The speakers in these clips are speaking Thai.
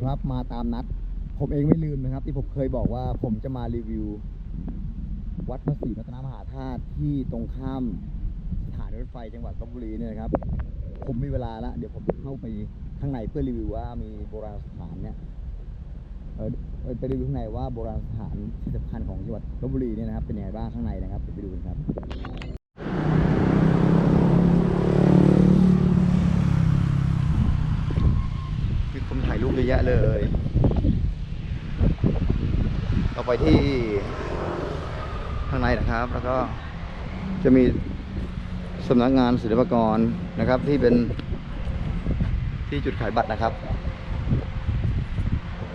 ครับมาตามนัด ผมเองไม่ลืมนะครับ ที่ผมเคยบอกว่าผมจะมารีวิว วัดพระศรีรัตนมหาธาตุที่ตรงข้ามสถานรถไฟจังหวัดลบบุรีเนี่ยนะครับ ผมมีเวลาละเดี๋ยวผมจะเข้าไปข้างในเพื่อรีวิวว่ามีโบราณสถานเนี่ยเออเออไปรีวิวข้างในว่าโบราณสถานที่สำคัญของจังหวัดลบบุรีเนี่ยนะครับเป็นยังไงบ้างข้างในนะครับเดี๋ยวไปดูกันครับ มีคนถ่ายรูปเย อะแยะเลยเราไปที่ข้างในนะครับ แล้วก็จะมีสำนักงานศิลปากรนะครับ ที่เป็นที่จุดขายบัตรนะครับ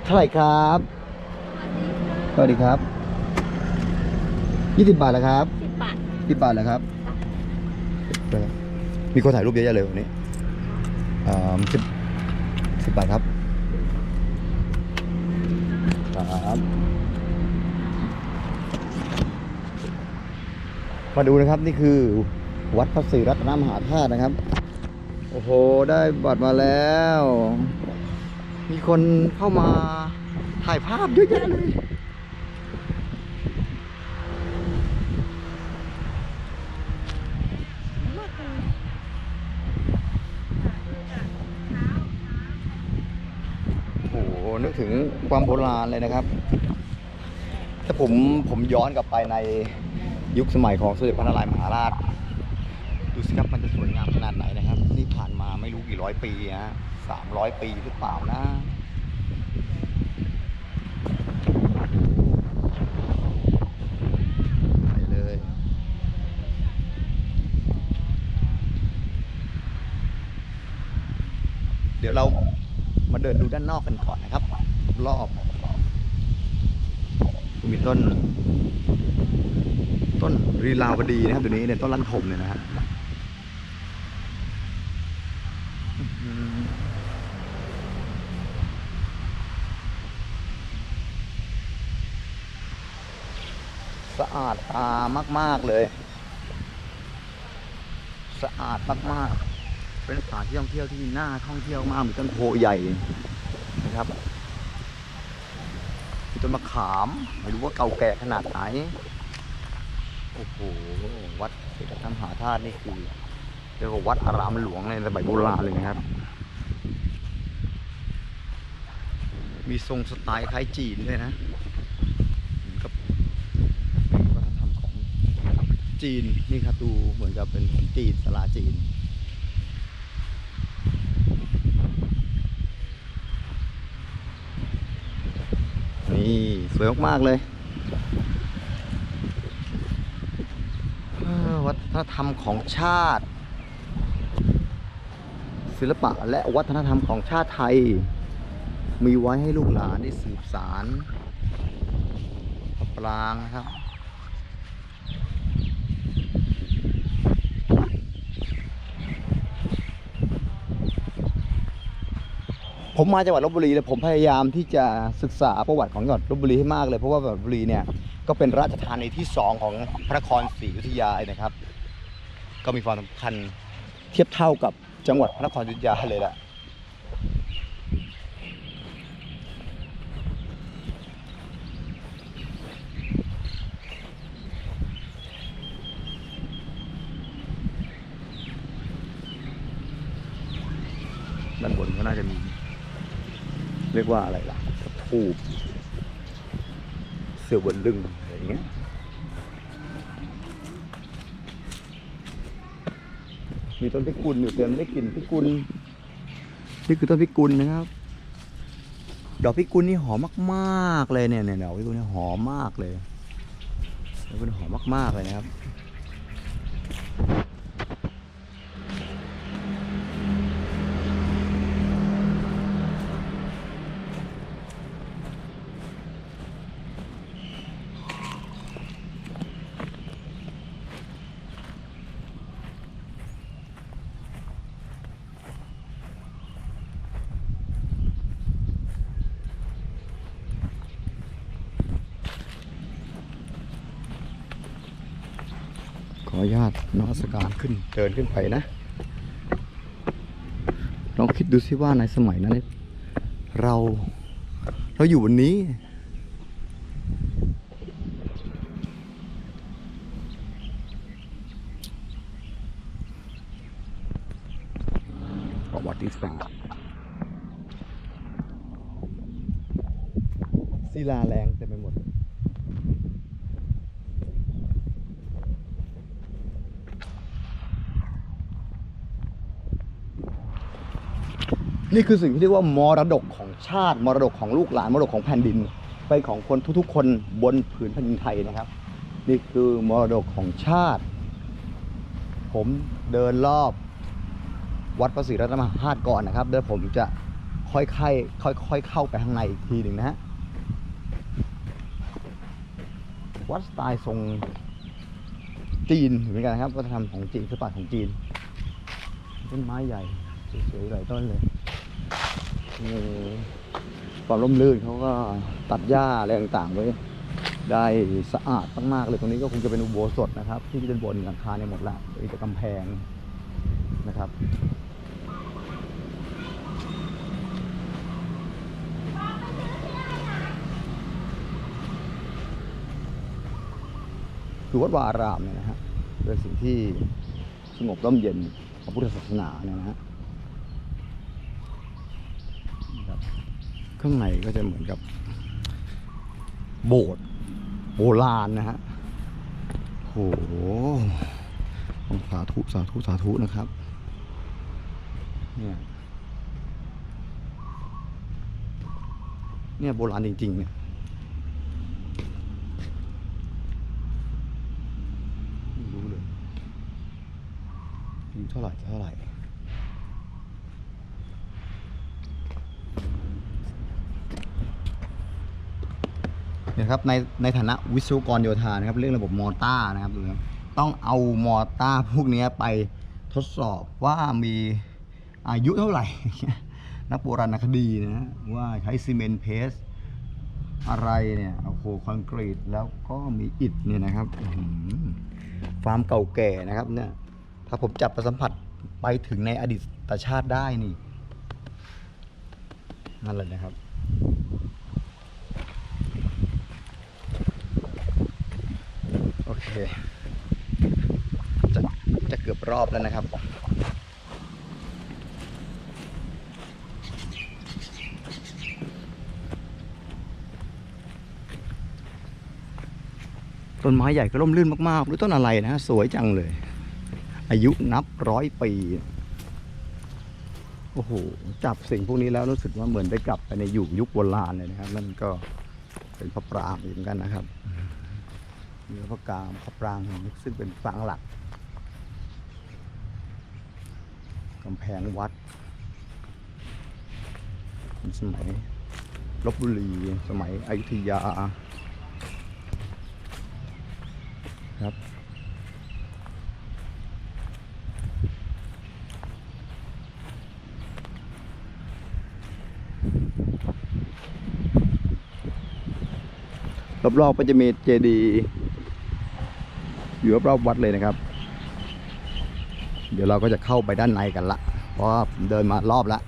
เท่าไหร่ครับสวัสดีครับยี่สิบบาทแล้วครับสิบบาทสิบบาทแล้วครับ มีคนถ่ายรูปเยอะแยะเลยวันนี้อ่าสิบสิบบาทครับ ครับ มาดูนะครับนี่คือวัดพระศรีรัตนมหาธาตุนะครับ โอ้โห ได้บัตรมาแล้ว มีคนเข้ามาถ่ายภาพเยอะแยะเลย โอ้โห นึกถึง ความโบราณเลยนะครับ ถ้าผมผมย้อนกลับไปในยุคสมัยของสมเด็จพระนารายณ์มหาราช ดูสิครับมันจะสวยงามขนาดไหนนะครับ นี่ผ่านมาไม่รู้กี่ร้อยปีฮะสามร้อยปีหรือเปล่านะไปเลยเดี๋ยวเรามาเดินดูด้านนอกกันก่อนนะครับ รอบ มีต้น ต้นรีลาวดีนะครับตัวนี้เนี่ยต้นลั่นทมเนี่ยนะฮะสะอาดตามาก ๆ เลย สะอาดมาก ๆ เป็นสถานที่ท่องเที่ยวที่น่าท่องเที่ยวมากมีต้นโพใหญ่นะครับ ต้นมะขาม ไม่รู้ว่าเก่าแก่ขนาดไหน โอ้โห วัดเศรษฐธรรมหาธาตุนี่คือเรียกว่าวัดอารามหลวงในสมัยโบราณเลยนะครับ มีทรงสไตล์คล้ายจีนด้วยนะเหมือนกับเป็นวัฒนธรรมของจีน นี่ครับดูเหมือนกับเป็นจีนสลาจีน นี่ สวยมากๆเลยวัฒนธรรมของชาติ ศิลปะและวัฒนธรรมของชาติไทย มีไว้ให้ลูกหลานได้สืบสารพระปรางนะครับ ผมมาจังหวัดลบบุรีแล้วผมพยายามที่จะศึกษาประวัติของจังหวัดลบบุรีให้มากเลยเพราะว่าลบบุรีเนี่ยก็เป็นราชธานีที่สองของพระนครศรีอยุธยานะครับ ก็มีความสำคัญเทียบเท่ากับจังหวัดพระนครศรีอยุธยาเลยแหละด้านบนก็น่าจะมี รียกว่าอะไรล่ะกระทูบเสือบนลึงอะไรอย่างเงี้ยมีต้นพิกุลอยู่เต็มได้กลิ่นพิกุลนี่คือต้นพิกุลนะครับ ดอกพิกุลนี่หอมมากๆเลยเนี่ยเนี่ยดอกพิกุลนี่หอมมากเลยดอกพิกุลหอมมากๆเลยนะครับ ออนุญาตนมัสการขึ้นเดินขึ้นไปนะลองคิดดูสิว่าในสมัยนั้น เราเราอยู่วันนี้ ประวัติศาสตร์ศิลาแรงเต็มไปหมด นี่คือสิ่งที่เรียกว่ามรดกของชาติมรดกของลูกหลานมรดกของแผ่นดินไปของคนทุกๆ คนบนผืนแผ่นดินไทยนะครับ นี่คือมรดกของชาติ ผมเดินรอบวัดพระศรีรัตนมหาธาตุก่อนนะครับเดี๋ยวผมจะค่อยๆค่อยๆเข้าไปข้างในอีกทีหนึ่งนะฮะวัดสไตล์ทรงจีนเหมือนกันนะครับวัฒนธรรมของจีนศิลปะของจีนต้นไม้ใหญ่สวยๆหลายต้นเลย ความร่มรื่นเขาก็ตัดหญ้าอะไรต่างๆไว้ได้สะอาดมากๆเลยตรงนี้ก็คงจะเป็นอุโบสถนะครับ ที่ด้านบนหลังคาเนี่ยหมดละเหลือแต่กำแพงนะครับคือวัดวาอารามเนี่ยนะฮะเป็นสิ่งที่สงบร่มเย็นของพุทธศาสนาเนี่ยนะฮะนะครับ ข้างในก็จะเหมือนกับ โบสถ์โบราณนะฮะโหสาธุสาธุสาธุนะครับ เนี่ย เนี่ยโบราณจริง ๆ เนี่ยไม่รู้เลยอายุเท่าไหร่เท่าไหร่ นี่ยครับในในฐานะวิศวกรโยธานะครับเรื่องระบบมอต้านะครับดูครับต้องเอามอต้าพวกนี้ไปทดสอบว่ามีอายุเท่าไหร่ นักโบราณคดีนะว่าใช้ซีเมนต์เพสอะไรเนี่ยโอ้โหคอนกรีตแล้วก็มีอิฐเนี่ยนะครับฟาร์มเก่าแก่นะครับเนี่ยถ้าผมจับประสัมผัสไปถึงในอดีตชาติได้นี่นั่นเลยนะครับ โอ เคจะจะเกือบรอบแล้วนะครับต้นไม้ใหญ่ก็ร่มรื่นมากๆหรือต้นอะไรนะ สวยจังเลย อายุนับร้อยปี โอ้โห จับสิ่งพวกนี้แล้วรู้สึกว่าเหมือนได้กลับไปในยุคยุคโบราณเลยนะครับนั่นก็เป็นพระปรางเหมือนกันนะครับ เนื้อพระกามพระปรางซึ่งเป็นปรางหลักกำแพงวัดสมัยลบบุรีสมัยอยุธยาครับรอบๆก็จะมีเจดีย์ อยู่รอบๆวัดเลยนะครับ เดี๋ยวเราก็จะเข้าไปด้านในกันละ เพราะผมเดินมารอบละ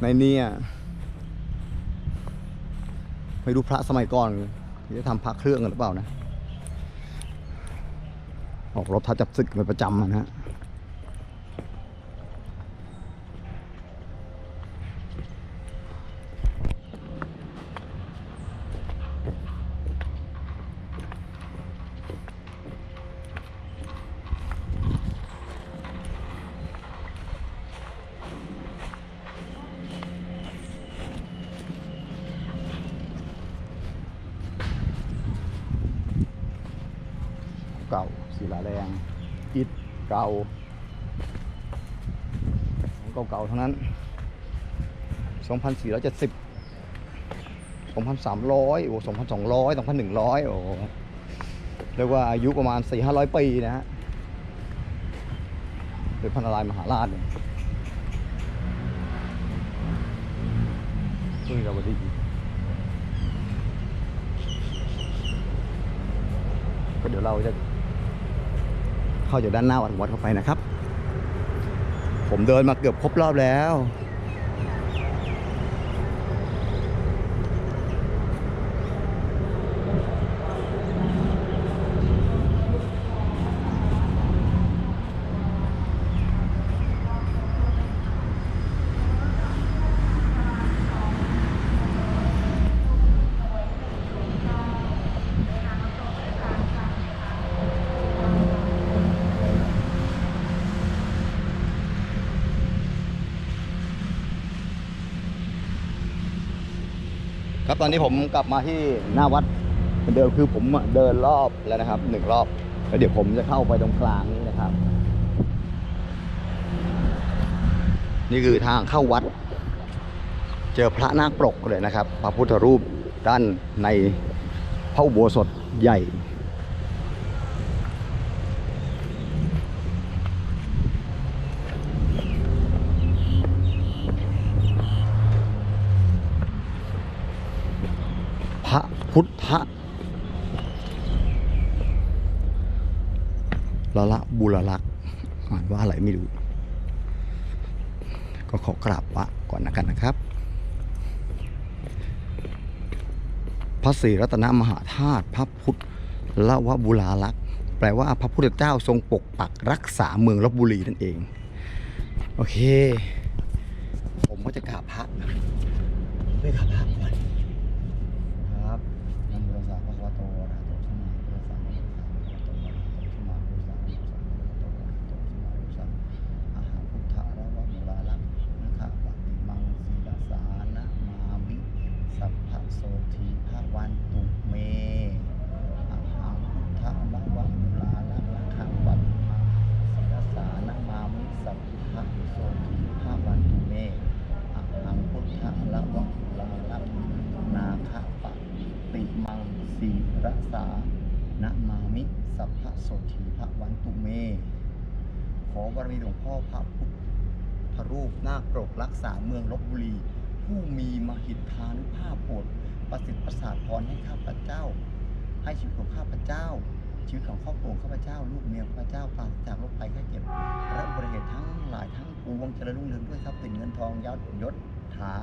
ในนี้ไม่รู้พระสมัยก่อนจะทำพระเครื่องกันหรือเปล่านะ ออกรบท้าจับศึกเป็นประจำนะฮะ เก่า ศิลาแรงอิฐเก่าของเก่าๆทั้งนั้น 2,470 2,300 โอ้2,200 2,100 โอ้เรียกว่าอายุประมาณ 4-500 ปีนะฮะเป็นพันนารายมหาราชเนี่ยซึ่งเราดีก็เดี๋ยวเราจะ เข้าจากด้านหน้าวัดวัดเข้าไปนะครับ ผมเดินมาเกือบครบรอบแล้ว อนนี้ผมกลับมาที่หน้าวัดเหมือนเดิมคือผมเดินรอบแล้วนะครับหนึ่งรอบแล้วเดี๋ยวผมจะเข้าไปตรงกลางนี้นะครับ นี่คือทางเข้าวัด เจอพระนาคปรกเลยนะครับ พระพุทธรูปด้านในพระอุโบสถใหญ่ พุทธละละบุรลักษ์อ่านว่าอะไรไม่รู้ ก็ขอกราบพระก่อนนะกันนะครับ พระศรีรัตนมหาธาตุพระพุทธละวะบุราลักษ์แปลว่าพระพุทธเจ้าทรงปกปักรักษาเมืองลบบุรีนั่นเอง โอเค ผมก็จะกราบพระไปกราบพระก่อน วันตุเมอะหังพุทธะระวะโมลาลักษณ์นะคะปฏิมังสีลสานะมามิสัพพะโสธีภะวันตุเมอะหังพุทธะระวะโมลาลักษณ์นาคปะติมังสีรสานะมามิสัพพะโสธีพระวันตุเม ขอบารมีหลวงพ่อพระพุทธรูปหน้าคปรกรักษาเมืองลบบุรี ผู้มีมหิทธานุภาพโปรด ประสิทธิ์ประสาทพรให้ข้าพเจ้า ให้ชีวิตของข้าพเจ้า ชีวิตของครอบครัวข้าพเจ้า ลูกเมียข้าพเจ้าปราศจากโรคภัยไข้เจ็บและอุบัติเหตุทั้งหลายทั้งปวงเจริญรุ่งเรืองด้วยทรัพย์สินเงินทองยศยศถา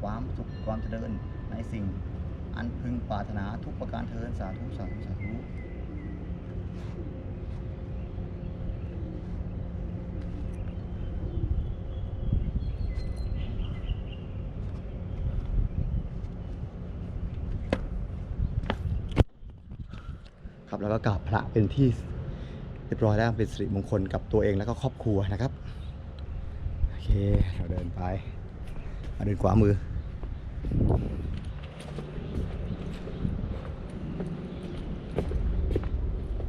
ความสุขความเจริญในสิ่ง อันพึงปรารถนาทุกประการเทินสาธุสาธุสาธุครับ แล้วก็กราบพระเป็นที่เรียบร้อยแล้วเป็นสิริมงคลกับตัวเองแล้วก็ครอบครัวนะครับโอเคเราเดินไปมาเดินขวามือ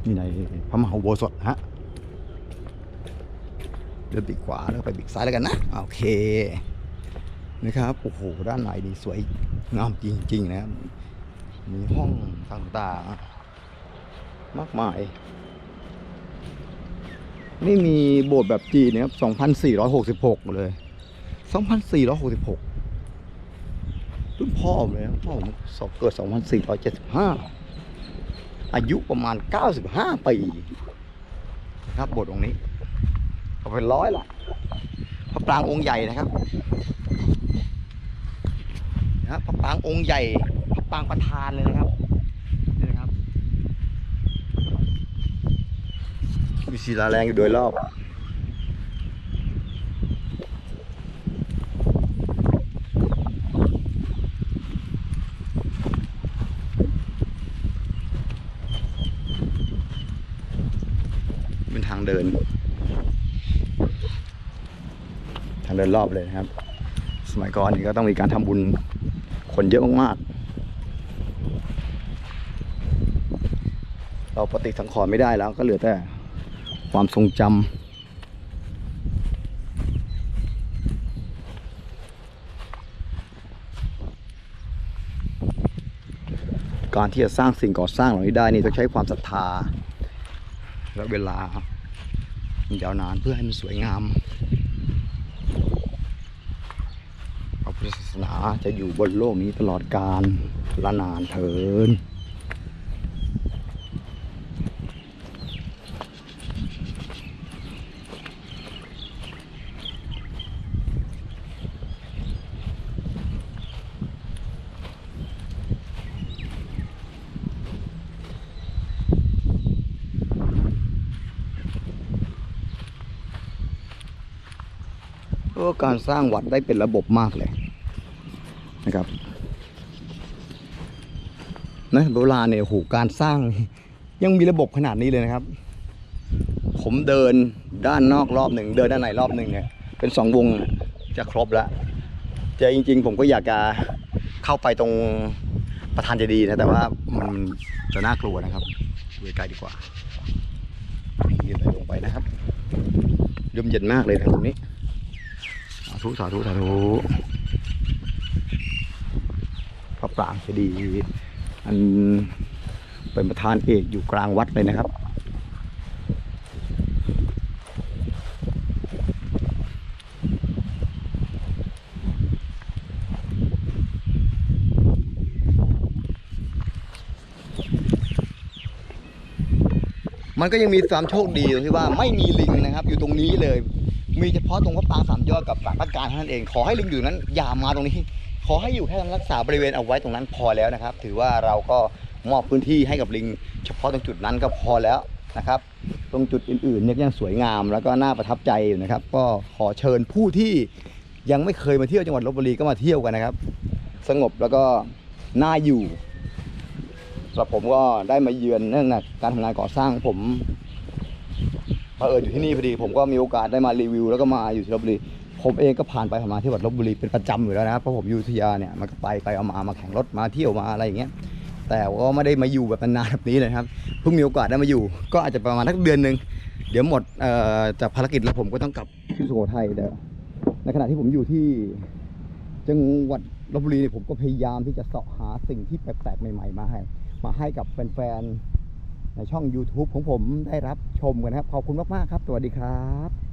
นี่ในพระมหาอุโบสถฮะเดินปีกขวาแล้วไปปีกซ้ายแล้วกันนะโอเคนะครับโอ้โหด้านในนี่สวยงามจริงๆนะครับมีห้องต่างๆ มากมาย นี่มีโบสถ์แบบจีนนะครับ 2,466 เลย 2,466รุ่นพ่อผมเลยพ่อผมสอบเกิด 2,475 อายุประมาณ 95 ปีนะครับโบสถ์องนี้เอาเป็นร้อยละพระปรางองค์ใหญ่นะครับนะพระปรางองค์ใหญ่ พระปรางประธานเลยนะครับนี่นะครับ มีศิลาแรงอยู่โดยรอบเป็นทางเดิน ทางเดินรอบเลยนะครับ สมัยก่อนนี่ก็ต้องมีการทำบุญคนเยอะมากๆ เราปฏิสังขรณ์ไม่ได้แล้วก็เหลือแต่ ความทรงจำการที่จะสร้างสิ่งก่อสร้างเหล่านี้ได้นี่ต้องใช้ความศรัทธา และเวลายาวนานเพื่อให้มันสวยงามพระพุทธศาสนาจะอยู่บนโลกนี้ตลอดกาลละนานเถิน ก็การสร้างวัดได้เป็นระบบมากเลยนะครับนะโบราณเนี่ยโหการสร้างยังมีระบบขนาดนี้เลยนะครับ ผมเดินด้านนอกรอบหนึ่งเดินด้านในรอบหนึ่งเนี่ยเป็นสองวงจะครบแล้วแต่จริง ๆ ผมก็อยากจะเข้าไปตรงประธานเจดีย์นะแต่ว่ามันจะน่ากลัวนะครับดูไกลดีกว่ายืนไปลงไปนะครับร่มเย็นมากเลยนะตรงนี้าธุสาธุสาธุพระปรางเจดีย์อันเป็นประธานเอกอยู่กลางวัดเลยนะครับมันก็ยังมีความโชคดีตรงที่ว่าไม่มีลิงนะครับ อยู่ตรงนี้เลย มีเฉพาะตรงพระปรางสามยอดกับสารพระการเท่านั้นเอง ขอให้ลิงอยู่นั้นอย่ามาตรงนี้ ขอให้อยู่แค่รักษาบริเวณเอาไว้ตรงนั้นพอแล้วนะครับ ถือว่าเราก็มอบพื้นที่ให้กับลิง เฉพาะตรงจุดนั้นก็พอแล้วนะครับ ตรงจุดอื่นๆเนี่ยยังสวยงามแล้วก็น่าประทับใจอยู่นะครับ ก็ขอเชิญผู้ที่ยังไม่เคยมาเที่ยวจังหวัดลบบุรีก็มาเที่ยวกันนะครับ สงบแล้วก็น่าอยู่สำหรับผมก็ได้มาเยือนเนื่องจากการทำงานก่อสร้างขอ งผมเผอิญอยู่ที่นี่พอดีผมก็มีโอกาสได้มารีวิว แล้วก็มาอยู่ที่ลบบุรีผมเองก็ผ่านไปผ่านมาที่จังหวัดลบบุรีเป็นประจำอยู่แล้วนะครับเพราะผมอยู่อยุธยาเนี่ยมันก็ไปไปเอามามาแข่งรถมาเที่ยวมาอะไรอย่างเงี้ยแต่ก็ไม่ได้มาอยู่แบบนานแบบนี้เลยครับเพิ่งมีโอกาสได้มาอยู่ ก็อาจจะประมาณสักเดือนหนึ่งเดี๋ยวหมดจากภารกิจแล้วผมก็ต้องกลับที่สุโขทัยแต่ในขณะที่ผมอยู่ที่จังหวัดลบบุรีเนี่ยผมก็พยายามที่จะเสาะหาสิ่งที่แปลกๆใหม่ ๆ มาให้ มาให้กับแฟนๆ ในช่อง YouTube ของผมได้รับชมกันนะครับ ขอบคุณมาก ๆ ครับ สวัสดีครับ